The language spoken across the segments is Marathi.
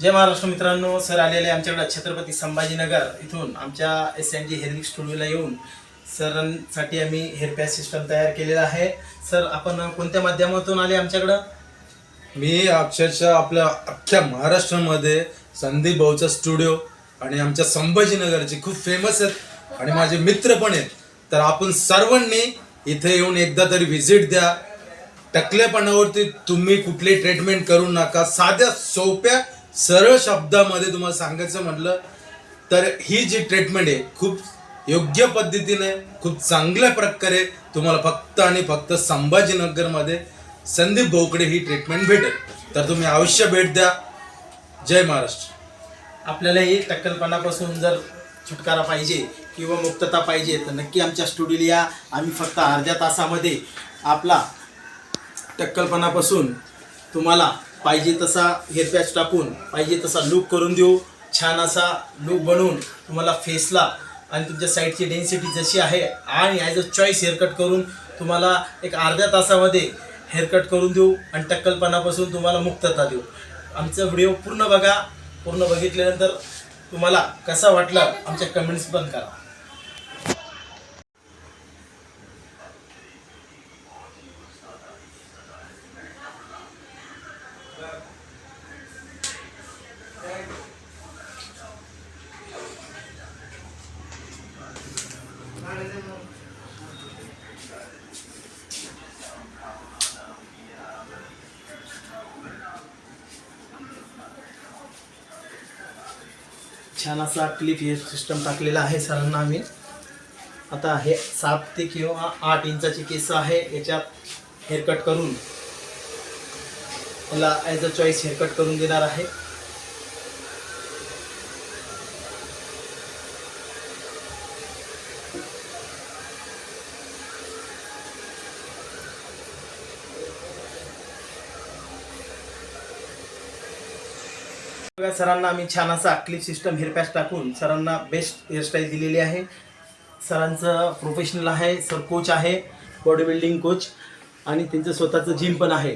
जय महाराष्ट्र मित्रांनो. सर आलेले आमच्याकडे छत्रपती संभाजीनगर इथून आमच्या एस एन जी हेअरिंग स्टुडिओला येऊन सरांसाठी आम्ही हेअर पॅच सिस्टम तयार केलेला आहे. सर आपण कोणत्या माध्यमातून आले आमच्याकडं? मी अक्षरशः आपल्या अख्ख्या महाराष्ट्रामध्ये संदीप भाऊचा स्टुडिओ आणि आमच्या संभाजीनगरचे खूप फेमस आहेत आणि माझे मित्र पण आहेत. तर आपण सर्वांनी इथे येऊन एकदा तरी व्हिजिट द्या. टकलेपणावरती तुम्ही कुठली ट्रीटमेंट करू नका. साध्या सोप्या सरळ शब्दामध्ये तुम्हाला सांगायचं म्हटलं तर ही जी ट्रीटमेंट आहे खूप योग्य पद्धतीने खूप चांगल्या प्रकारे तुम्हाला फक्त आणि फक्त संभाजीनगरमध्ये संदीप भोकडे ही ट्रीटमेंट भेटेल. तर तुम्ही अवश्य भेट द्या. जय महाराष्ट्र. आपल्याला ही टक्कलपणापासून जर छुटकारा पाहिजे किंवा मुक्तता पाहिजे तर नक्की आमच्या स्टुडिओला या. आम्ही फक्त अर्ध्या तासामध्ये आपला टक्कलपणापासून तुम्हाला पाहिजे तसा हेअर पॅच टाकून पाहिजे तसा लुक करून देऊ. छान असा लुक बनवून तुम्हाला फेसला आणि तुमच्या साईडची डेन्सिटी जशी आहे आणि ॲज अ चॉईस हेअरकट करून तुम्हाला एक अर्ध्या तासामध्ये हेअरकट करून देऊ आणि टक्कलपणापासून तुम्हाला मुक्तता देऊ. आमचा व्हिडिओ पूर्ण बघा. पूर्ण बघितल्यानंतर तुम्हाला कसा वाटला आमच्या कमेंट्स पण करा. छान असा क्लिप हे सिस्टम टाकलेला आहे सरांना आम्ही. आता हे सात ते किंवा आठ इंचाचे केस आहे याच्यात हेअरकट करून. याला ॲज अ चॉईस हेअरकट करून देणार आहे. सरांना आम्ही छान असा क्लिप सिस्टम हेअर पॅच टाकून सरांना बेस्ट हेअरस्टाईल दिलेली आहे. सरांचं प्रोफेशनल आहे सर कोच आहे बॉडी बिल्डिंग कोच आणि त्यांचं स्वतःचं जिम पण आहे.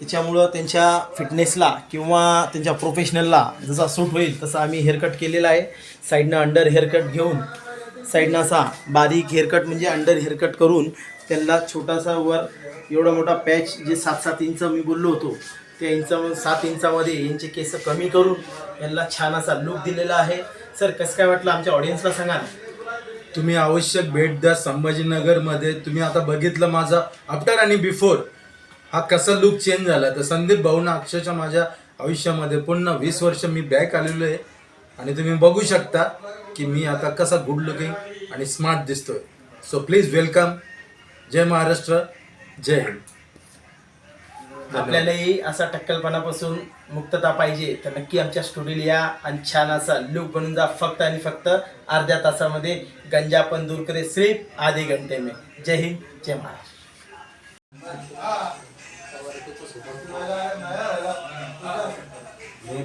त्याच्यामुळं त्यांच्या फिटनेसला किंवा त्यांच्या प्रोफेशनलला जसा सूट होईल तसा आम्ही हेअरकट केलेला आहे. साईडनं अंडर हेअरकट घेऊन साईडनं असा बारीक हेअरकट म्हणजे अंडर हेअरकट करून त्यांना छोटासा वर एवढा मोठा पॅच जे सात सात इंच मी बोललो होतो त्या इंचा सात इंचामध्ये यांचे केस कमी करून यांना छान असा लुक दिलेला आहे. सर कसं काय वाटलं आमच्या ऑडियन्सला सांगा तुम्ही आवश्यक भेट द्या संभाजीनगरमध्ये. तुम्ही आता बघितलं माझा आफ्टर आणि बिफोर हा कसा लुक चेंज झाला? तर संदीप भाऊना अक्षरशः माझ्या आयुष्यामध्ये पुन्हा वीस वर्ष मी बॅक आलेलो आहे. आणि तुम्ही बघू शकता की मी आता कसा गुड लुकिंग आणि स्मार्ट दिसतोय. सो प्लीज वेलकम जय महाराष्ट्र जय हिंद. आपल्यालाही असा टक्कलपणापासून मुक्तता पाहिजे तर नक्की आमच्या स्टुडिओला या आणि छान असा लुक बनून जा फक्त आणि फक्त अर्ध्या तासामध्ये गंजा पण दूर करे. सिर्फ आधे घंटे में जय हिंद जय महाराष्ट्र.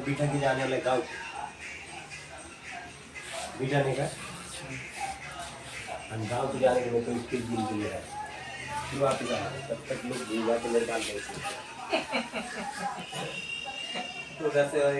बीटा के जाने वाले गाँव. बीटा नहीं का? हम गाँव के जाने के लिए कोई स्पीड दिन के लिए है फिर वापस आ तब तक लोग जाते मेरे बाल नहीं थे उधर से और